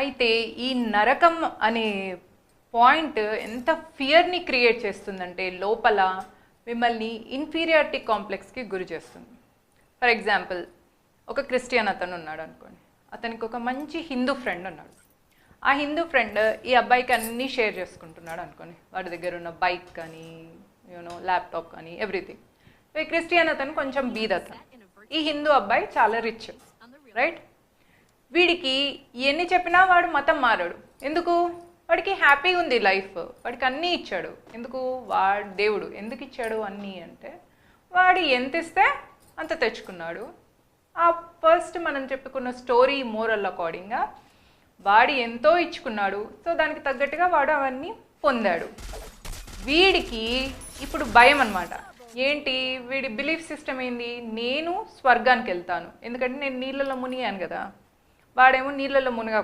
అయితే ఈ నరకం అనే పాయింట్ ఎంత ఫియర్ని క్రియేట్ చేస్తుందంటే లోపల మిమ్మల్ని ఇన్ఫీరియారిటీ కాంప్లెక్స్కి గురి చేస్తుంది. ఫర్ ఎగ్జాంపుల్ ఒక క్రిస్టియన్ అతను ఉన్నాడు అనుకోండి. అతనికి ఒక మంచి హిందూ ఫ్రెండ్ ఉన్నాడు. ఆ హిందూ ఫ్రెండ్ ఈ అబ్బాయికి అన్నీ షేర్ చేసుకుంటున్నాడు అనుకోండి. వాడి దగ్గర ఉన్న బైక్ కానీ యూనో ల్యాప్టాప్ కానీ ఎవ్రీథింగ్. ఈ క్రిస్టియన్ అతను కొంచెం బీద్ అతను ఈ హిందూ అబ్బాయి చాలా రిచ్ రైట్ వీడికి ఎన్ని చెప్పినా వాడు మతం మారాడు. ఎందుకు? వాడికి హ్యాపీగా ఉంది లైఫ్ వాడికి అన్నీ ఇచ్చాడు. ఎందుకు? వాడు దేవుడు. ఎందుకు ఇచ్చాడు అన్నీ అంటే వాడు ఎంత ఇస్తే అంత తెచ్చుకున్నాడు. ఆ ఫస్ట్ మనం చెప్పుకున్న స్టోరీ మోరల్ అకార్డింగ్గా వాడు ఎంతో ఇచ్చుకున్నాడు. సో దానికి తగ్గట్టుగా వాడు అవన్నీ పొందాడు. వీడికి ఇప్పుడు భయం అనమాట ఏంటి? వీడి బిలీఫ్ సిస్టమ్ ఏంది? నేను స్వర్గానికి వెళ్తాను. ఎందుకంటే నేను నీళ్ళలో మునిగాను కదా. వాడేమో నీళ్ళలో మునగ